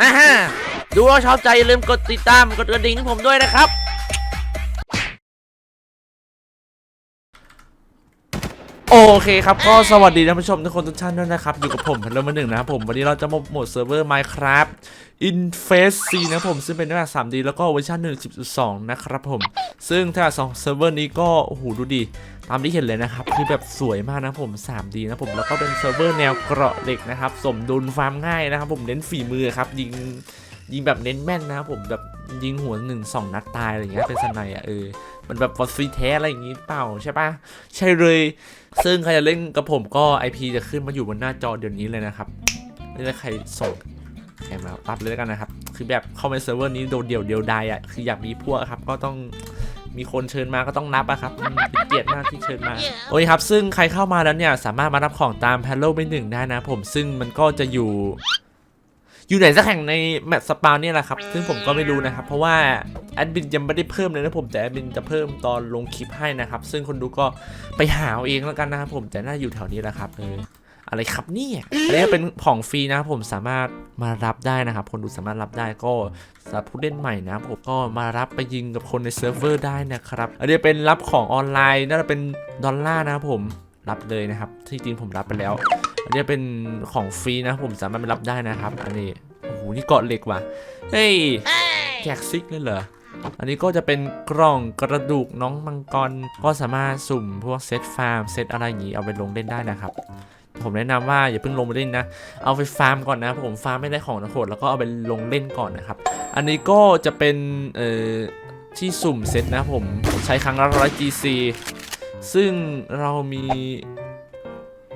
ฮ่าฮ่าดูว่าชอบใจอย่าลืมกดติดตามกดกระดิ่งให้ผมด้วยนะครับ โอเคครับ ก็สวัสดีท่านผู้ชมทุกคนทุกท่านด้วยนะครับ อยู่กับผมพันลมหนึ่งนะครับผม วันนี้เราจะมาโหมดเซิร์ฟเวอร์ Minecraft Inface C นะผม ซึ่งเป็นแบบ 3D แล้วก็เวอร์ชัน1.12 นะครับผม ซึ่งถ้าสองเซิร์ฟเวอร์นี้ก็โอ้โหดูดี ตามที่เห็นเลยนะครับ คือแบบสวยมากนะผม 3D นะผม แล้วก็เป็นเซิร์ฟเวอร์แนวเกราะเหล็กนะครับ สมดุลฟาร์มง่ายนะครับผมเน้นฝีมือครับยิงยิงแบบเน้นแม่นนะครับผมแบบยิงหัวหนึ่งสองนัดตายอะไรอย่างเงี้ยเป็นสไนอะเออ มันแบบฟอสฟีแท้อะไรอย่างงี้เปล่าใช่ปะใช่เลย ซึ่งใครจะเล่นกับผมก็ IP จะขึ้นมาอยู่บนหน้าจอเดี๋ยวนี้เลยนะครับไม่ได้ใครส่งใครมาปั๊บเลยแล้วกันนะครับ คือแบบเข้าไปเซิร์ฟเวอร์นี้โดดเดี่ยวเดียวดายอะคืออยากมีพวกครับก็ต้องมีคนเชิญมาก็ต้องนับอะครับเป็นเกียรติมากที่เชิญมา โอเคครับ ซึ่งใครเข้ามาแล้วเนี่ยสามารถมารับของตามแพลโลไปหนึ่งได้นะผมซึ่งมันก็จะอยู่ อยู่ไหนสักแห่งในแมปสปาวเนี่ยแหละครับ ซึ่งผมก็ไม่รู้นะครับ เพราะว่าแอดมินยังไม่ได้เพิ่มเลยนะผมแต่แอดมินจะเพิ่มตอนลงคลิปให้นะครับ ซึ่งคนดูก็ไปหาเอาเองแล้วกันนะครับผมแต่น่าอยู่แถวนี้แหละครับเอออะไรครับเนี่ยอันนี้เป็นของฟรีนะครับผมสามารถมารับได้นะครับ คนดูสามารถรับได้ก็สำหรับผู้เล่นใหม่นะผมก็มารับไปยิงกับคนในเซิร์ฟเวอร์ได้นะครับ อันนี้เป็นรับของออนไลน์น่าจะเป็นดอลลาร์นะครับผมรับเลยนะครับ ที่จริงผมรับไปแล้ว อันนี้เป็นของฟรีนะครับผมสามารถไปรับได้นะครับ อันนี้โอ้โหนี่เกาะเหล็กว่ะเฮ้ยแจกซิกเลยเหรออันนี้ก็จะเป็นกล่องกระดูกน้องมังกรก็สามารถสุ่มพวกเซตฟาร์มเซตอะไรอย่างนี้เอาไปลงเล่นได้นะครับ ผมแนะนำว่าอย่าเพิ่งลงไปเล่นนะ เอาไปฟาร์มก่อนนะผมฟาร์มไม่ได้ของนะโหดแล้วก็เอาไปลงเล่นก่อนนะครับ อันนี้ก็จะเป็นเอ่อที่สุ่มเซตนะผมใช้ครั้งละร้อย GC ซึ่งเรามี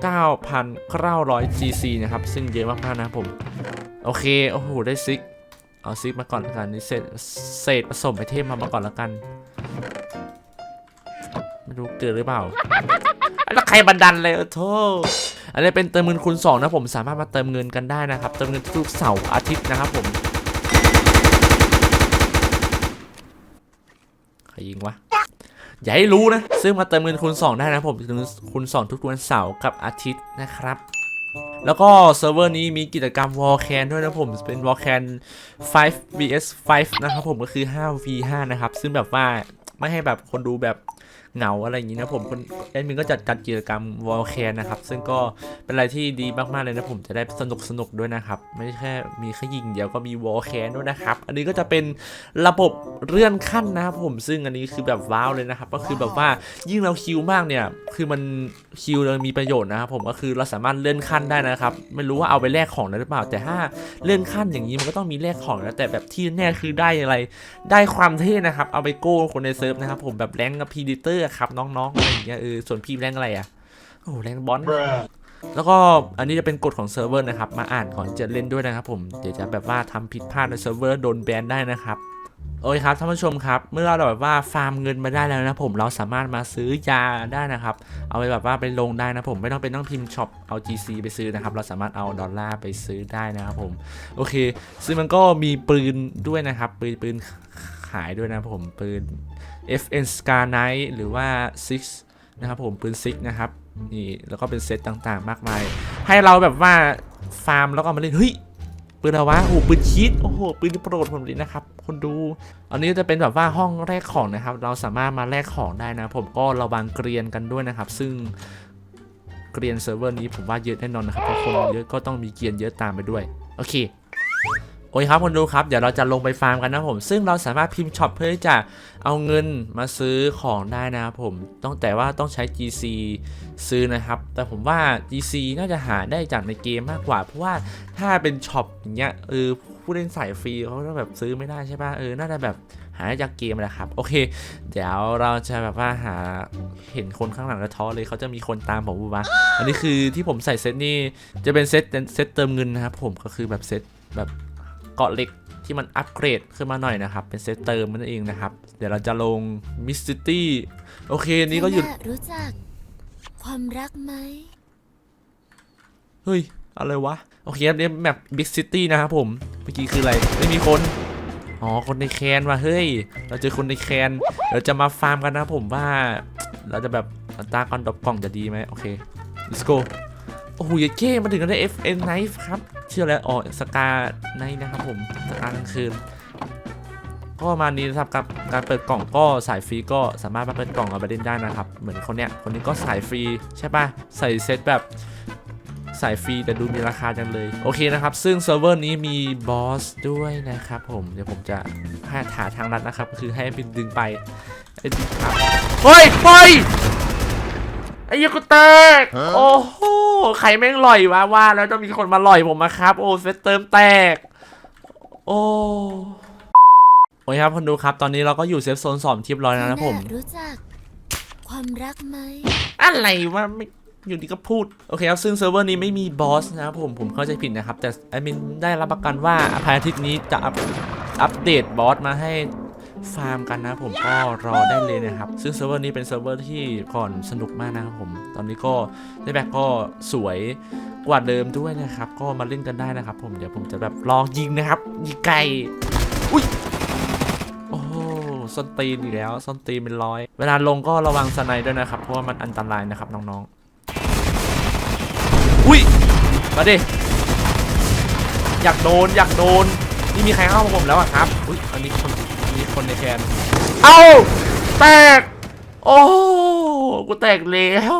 9,900 GC นะครับ ซึ่งเยอะมากๆนะผม โอเค โอ้โห ได้ซิก เอาซิกมาก่อนล้วกันนี่เศษเศษผสมไอเทมมามาก่อนแล้วกัน ไม่รู้เกิดหรือเปล่า แล้วใครบันดันเลยโอ้โธ่อันนี้เป็นเติมเงินคูณ2นะผมสามารถมาเติมเงินกันได้นะครับ เติมเงินทุกเสาร์อาทิตย์นะครับผม ใครยิงวะ อย่าให้รู้นะ ซึ่งมาเติมเงินคูณ2ได้นะผมคูณ2ทุกวันเสาร์กับอาทิตย์นะครับ แล้วก็เซิร์ฟเวอร์นี้มีกิจกรรมวอลแคนด้วยนะผม เป็นวอลแคน5 vs 5 นะครับผมก็คือ5 v 5นะครับ ซึ่งแบบว่าไม่ให้แบบคนดูแบบ เหงาอะไรอย่างนี้นะผมคนแอดมินก็จัดจัดกิจกรรม w a l c a n นะครับ ซึ่งก็เป็นอะไรที่ดีมากๆเลยนะผมจะได้สนุกสนุกด้วยนะครับ ไม่ใช่แค่มีแค่ยิงเดียวก็มี w a l c a n ด้วยนะครับ อันนี้ก็จะเป็นระบบเลื่อนขั้นนะครับผมซึ่งอันนี้คือแบบว้าวเลยนะครับ ก็คือแบบว่ายิ่งเราคิวมากเนี่ยคือมันคิวเรามีประโยชน์นะครับผมก็คือเราสามารถเลื่อนขั้นได้นะครับไม่รู้ว่าเอาไปแลกของได้หรือเปล่า แต่ถ้าเลื่อนขั้นอย่างนี้มันก็ต้องมีแลกของนะแต่แบบที่แน่คือได้อะไร ได้ความเท่นะครับ เอาไปโก้คนในเซิร์ฟนะครับผมแบบแรงกับพีดิเตอร์ครับน้องๆอะไรอย่างเงี้ยเออส่วนพี่แรงอะไรอะโอ้แรงบอลแล้วก็อันนี้จะเป็นกฎของเซิร์ฟเวอร์นะครับ มาอ่านก่อนจะเล่นด้วยนะครับผม เดี๋ยวจะแบบว่าทำผิดพลาดในเซิร์ฟเวอร์โดนแบนได้นะครับ โอเคครับท่านผู้ชมครับ เมื่อเราแบบว่าฟาร์มเงินมาได้แล้วนะผมเราสามารถมาซื้อยาได้นะครับ เอาไปแบบว่าไปลงได้นะผมไม่ต้องเป็นต้องพิมพ์ช็อปเอา GC ไปซื้อนะครับ เราสามารถเอาดอลลาร์ไปซื้อได้นะครับผม โอเค ซึ่งมันก็มีปืนด้วยนะครับ ปืนปืนขายด้วยนะครับผมปืน FN Scar Knight หรือว่า Six นะครับผมปืน Six นะครับนี่แล้วก็เป็นเซตต่างๆ มากมาย ให้เราแบบว่าฟาร์มแล้วก็มาเล่นเฮ้ยปืนอะไรวะโอ้โหปืนชีตโอ้โหปืนที่โปรดผมเลยนะครับคนดู อันนี้จะเป็นแบบว่าห้องแลกของนะครับ เราสามารถมาแลกของได้นะ ผมก็ระวังเกรียนกันด้วยนะครับ ซึ่งเกรียนเซิร์ฟเวอร์นี้ผมว่าเยอะแน่นอนนะครับเพราะคนเยอะก็ต้องมีเกรียนเยอะตามไปด้วย โอเค โอเคครับคนดูครับเดี๋ยวเราจะลงไปฟาร์มกันนะผม ซึ่งเราสามารถพิมพ์ช็อปเพื่อที่จะเอาเงินมาซื้อของได้นะครับผมต้องแต่ว่าต้องใช้ GC ซื้อนะครับ แต่ผมว่า GC น่าจะหาได้จากในเกมมากกว่า เพราะว่าถ้าเป็นช็อปอย่างเงี้ยเออผู้เล่นสายฟรีเขาก็แบบซื้อไม่ได้ใช่ป่ะเออน่าจะแบบหาได้จากเกมแหละครับ โอเค เดี๋ยวเราจะแบบว่าหาเห็นคนข้างหลังแล้วท้อเลยเขาจะมีคนตามผมปะวะอันนี้คือที่ผมใส่เซตนี่จะเป็นเซตเซตเติมเงินนะครับผมก็คือแบบเซตแบบ เกาะเหล็กที่มันอัปเกรดขึ้นมาหน่อยนะครับ เป็นเซตเติมนั่นเองนะครับ เดี๋ยวเราจะลงมิสซิตี้โอเคอันนี้ก็หยุดเธอน่ะรู้จัก ความรักไหมเฮ้ย อะไรวะ โอเคครับนี่แมปบิ๊กซิตี้นะครับผม เมื่อกี้คืออะไร ไม่มีคน อ๋อ คนในแคนว่ะเฮ้ย เราเจอคนในแคนเดี๋ยวจะมาฟาร์มกันนะผมว่า เราจะแบบอัตราการดรอปกล่องจะดีไหมโอเค let's go โอโอ้โหเยดเก้มาถึงกันได้ FN Knife ครับชื่ออะไรอ๋อสกาไนนะครับผมสกากลางคืน ก็ประมาณนี้นะครับกับการเปิดกล่องก็สายฟรีก็สามารถมาเปิดกล่องเอาไปเล่นได้นะครับ เหมือนคนเนี้ยคนนี้ก็สายฟรีใช่ปะใส่เซตแบบสายฟรีแต่ดูมีราคาจังเลย โอเคนะครับ ซึ่งเซิร์ฟเวอร์นี้มีบอสด้วยนะครับผมเดี๋ยวผมจะหาหาทางลัดนะครับก็คือให้บินดึงไปไอ้ดึงครับเฮ้ยเฮ้ยไอ้เหี้ยกูแตกโอ้โห ใครแม่งลอยวะว่า แล้วต้องมีคนมาลอยผมมาครับ โอ้เซตเติมแตก โอ้โอ้ยครับคนดูครับตอนนี้เราก็อยู่เซฟโซนสองทิปร้อยแล้วนะผมเธอน่รู้จัก ความรักไหมอะไรวะไม่อยู่ดีก็พูด โอเคครับ ซึ่งเซิร์ฟเวอร์นี้ไม่มีบอสนะครับผม ผมเข้าใจผิดนะครับ แต่แอดมินได้รับประกันว่าภายในอาทิตย์นี้จะอัปอัปเดตบอสมาให้ ฟาร์มกันนะผมก็รอได้เลยนะครับ ซึ่งเซิร์ฟเวอร์นี้เป็นเซิร์ฟเวอร์ที่ก่อนสนุกมากนะครับผม ตอนนี้ก็ได้แบ็กก็สวยกว่าเดิมด้วยนะครับ ก็มาเล่นกันได้นะครับ ผมเดี๋ยวผมจะแบบลองยิงนะครับยิงไก่อุ้ยโอ้ส้นตีนอีกแล้วส้นตีนเป็นร้อย เวลาลงก็ระวังสไนด์ด้วยนะครับ เพราะว่ามันอันตรายนะครับน้องๆอุ้ยมาดิอยากโดนอยากโดนนี่มีใครเข้ามาผมแล้วอะครับอุ้ยอันนี้คน อันนี้คนในแคนเอ้าแตก โอ้กูแตกแล้ว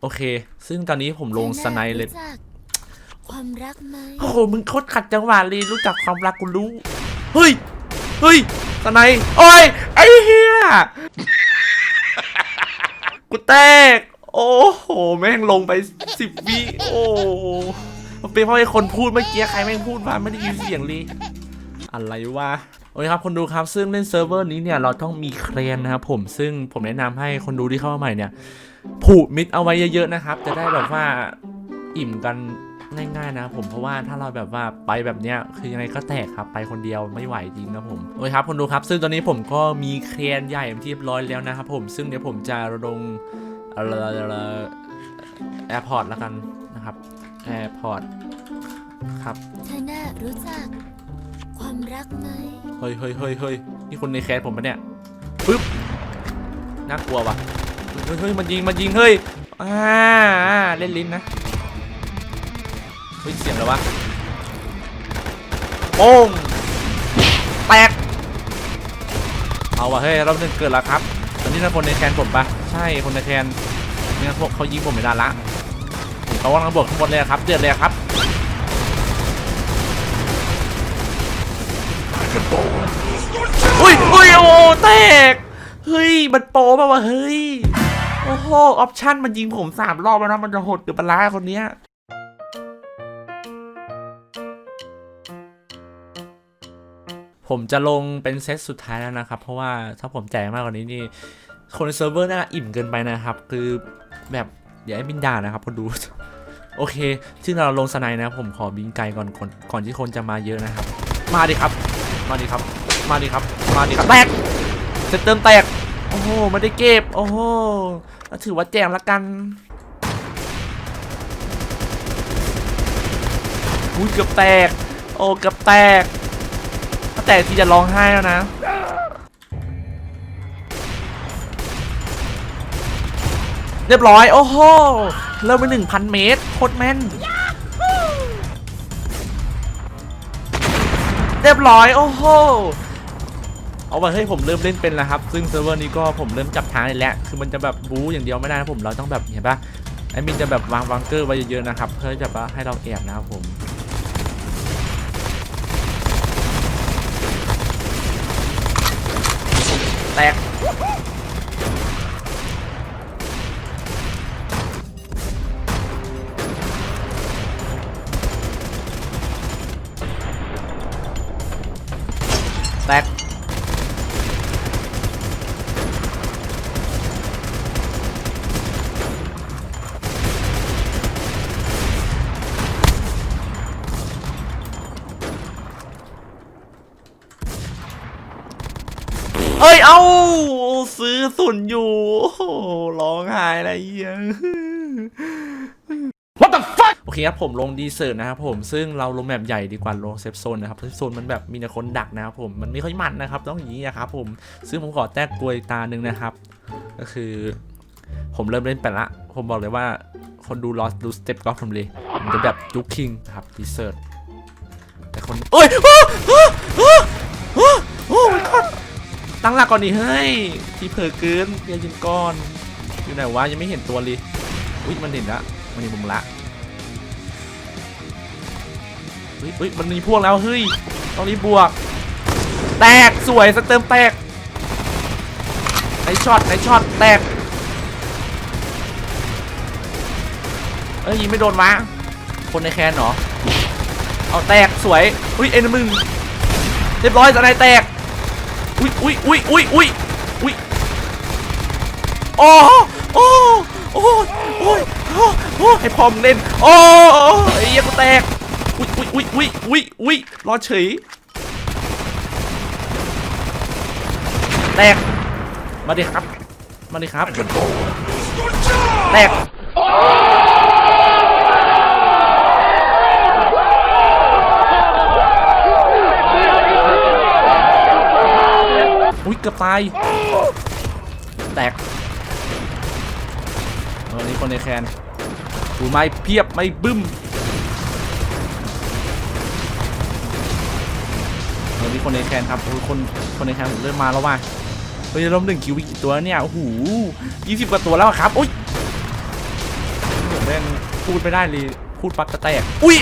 โอเค ซึ่งตอนนี้ผมลงธอสไนด์เลยรู้จักความรักไหมโอ้โห มึงโคตรขัดจังหวะเลยรู้จักความรักกูรู้ เฮ้ย เฮ้ยสไนด์โอ้ย ไอ้เหี้ยกูแตก โอ้โห แม่งลงไปสิบวิโอ้มันเป็นเพราะไอ้คนพูดเมื่อกี้ใครแม่งพูดมาไม่ได้ยินเสียงเลย อะไรวะ โอเคครับคนดูครับซึ่งเล่นเซิร์ฟเวอร์นี้เนี่ยเราต้องมีเครนนะครับผมซึ่งผมแนะนำให้คนดูที่เข้ามาใหม่เนี่ยผูกมิดเอาไว้เยอะๆนะครับ จะได้แบบว่าอิ่มกันง่ายๆนะครับผมเพราะว่าถ้าเราแบบว่าไปแบบเนี้ยคือยังไงก็แตกครับไปคนเดียวไม่ไหวจริงนะผมโอเคครับคนดูครับ ซึ่งตอนนี้ผมก็มีเครนใหญ่ที่เรียบร้อยแล้วนะครับผมซึ่งเดี๋ยวผมจะลงแอร์พอร์ตแล้วกันนะครับแอร์พอร์ตครับเธอน่ารู้จัก ความรักไหมเฮ้ยเฮ้ยเฮ้ยเฮ้ยนี่คนในแคสผมปะเนี่ยปึ๊บน่ากลัวว่ะเฮ้ยเฮ้ยมันยิงมันยิงเฮ้ยอ่าอ่าเล่นลิ้นนะเฮ้ยเสียงอะไรวะโป้งแตกเอาวะเฮ้ยรอบนึงเกิดแล้วครับตอนนี้นะคนในแคนผมปะใช่คนในแคนไม่งั้นพวกเขายิงผมไม่ได้ละเขาว่างระเบิดข้างบนเลยครับเดือดเลยครับ อุ้ยอุ้ยโอ้แตก เฮ้ย มันโปป่ะวะเฮ้ย โอ้โห ออปชั่นมันยิงผมสามรอบแล้วนะ มันจะหดหรือปลาร้าคนเนี้ยผมจะลงเป็นเซตสุดท้ายแล้วนะครับ เพราะว่าถ้าผมแจกมากกว่านี้นี่ คนในเซิร์ฟเวอร์น่าอิ่มเกินไปนะครับ คือแบบอย่าให้บินด่านะครับคนดู โอเคซึ่งเราลงสไนนะ ผมขอบินไกลก่อนก่อนก่อนที่คนจะมาเยอะนะครับ มาดิครับ มาดิครับ มาดิครับ มาดิครับแตกเซตเติมแตก โอ้โหไม่ได้เก็บ โอ้โหแล้วถือว่าแจมละกันอุ้ยเกือบแตก โอ้เกือบแตก ถ้าแตกทีจะร้องไห้แล้วนะเรียบร้อย โอ้โห เริ่มไปหนึ่งพันเมตร โคตรแม่น เรียบร้อย โอ้โหเอาว่าเฮ้ยผมเริ่มเล่นเป็นแล้วครับ ซึ่งเซิร์ฟเวอร์นี้ก็ผมเริ่มจับทางได้แล้ว คือมันจะแบบบู๊อย่างเดียวไม่ได้นะผม เราต้องแบบเห็นปะไอ้มินจะแบบวางวังเกอร์ไว้เยอะๆนะครับ เพื่อจะว่าให้เราแอบนะครับผมแตก เอ้ยเอ้าซื้อสุนอยู่โอ้ร้องไห้อะไรเงี้ย What the fuck โอเคครับผมลงดีเซอร์นะครับผมซึ่งเราลงแบบใหญ่ดีกว่าลงเซฟโซนนะครับเซฟโซนมันแบบมีแต่คนดักนะครับผมมันไม่ค่อยมันนะครับต้องอย่างนี้นะครับผมซึ่งผมขอแต้กลวยตาหนึ่งนะครับ ก็คือ ผมเริ่มเล่นไปละ ผมบอกเลยว่าคนดูรอดูสเต็ปกอล์ฟผมเลยมันจะแบบจุกคิงครับดีเซิร์ตแต่คนเอ้ย ตั้งหลักก่อนดิเฮ้ยที่เผลอเกินเรียนยินก้อน อยู่ไหนวะยังไม่เห็นตัวเลยอุ้ยมันเห็นละมันเห็นมุมละเฮ้ยเฮ้ยมันมีพวกแล้วเฮ้ยต้องรีบบวก แตกสวยสเติมแตกไอช็อตไอช็อตแตกเอ้ยยิงไม่โดนวะคนในแคนเหรอเอาแตกสวยอุ้ยเอ็นมึงเรียบร้อยสไนแตก อุ้ยอุ้ยอุ้ยอุ้ยอุ้ยอุ้ยโอ้โอ้โอ้โอ้ยโอ้โอ้ให้พอมเล่นโอ้ไอ้เหี้ยกูแตกอุ้ยอุ้ยอุ้ยอุ้ยอุ้ยอุ้ยรอเฉยแตกมาดิครับ มาดิครับ แตก อุ้ยเกือบตายแตกเออนี่คนในแคนดูไม่เพียบไม่บึ้มเออนี่คนในแคนครับโอ้ยคนคนในแคนเริ่มมาแล้วว่ะเฮ้ยล้มหนึ่งคิวอีกตัวเนี่ยโอ้โหยี่สิบกว่าตัวแล้วครับอุ้ยเดี๋ยวแม่งพูดไม่ได้เลยพูดปั๊บก็แตกอุ้ย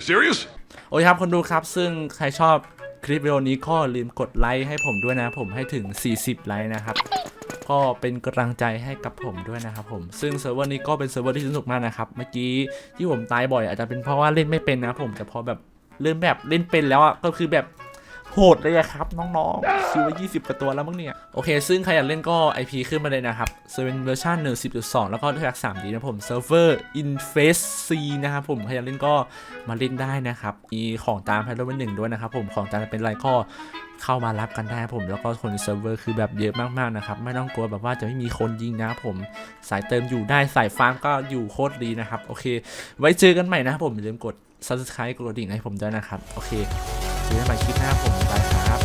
You serious? โอเคครับคนดูครับ ซึ่งใครชอบคลิปวิดีโอนี้ก็ลืมกดไลค์ให้ผมด้วยนะ ผมให้ถึง 40 ไลค์นะครับ ก็เป็นกำลังใจให้กับผมด้วยนะครับผม ซึ่งเซิร์ฟเวอร์นี้ก็เป็นเซิร์ฟเวอร์ที่สนุกมากนะครับ เมื่อกี้ที่ผมตายบ่อยอาจจะเป็นเพราะว่าเล่นไม่เป็นนะผม แต่พอแบบเริ่มแบบเล่นเป็นแล้วอะ ก็คือแบบ โหดเลยอะครับน้องๆคิวว่า20กว่าตัวแล้วมั้งเนี่ย โอเค ซึ่งใครอยากเล่นก็ IP ขึ้นมาเลยนะครับเซเว่นเวอร์ชัน1.10.2แล้วก็ด้วยรัก 3D นะผมเซิร์ฟเวอร์ Inface C นะครับผม ใครอยากเล่นก็มาเล่นได้นะครับ มีของตามแพทเทิร์นหนึ่งด้วยนะครับผมของตามเป็นไรก็เข้ามารับกันได้ผมแล้วก็คนเซิร์ฟเวอร์คือแบบเยอะมาก ๆ นะครับ ไม่ต้องกลัวแบบว่าจะไม่มีคนยิงนะครับผมสายเติมอยู่ได้สายฟาร์มก็อยู่โคตรดีนะครับ โอเค ไว้เจอกันใหม่นะครับผมอย่าลืมกด subscribe กดกระดิ่งให้ผมด้วยนะครับ โอเค จอกันใหม่คลิปหน้าผมบายครับ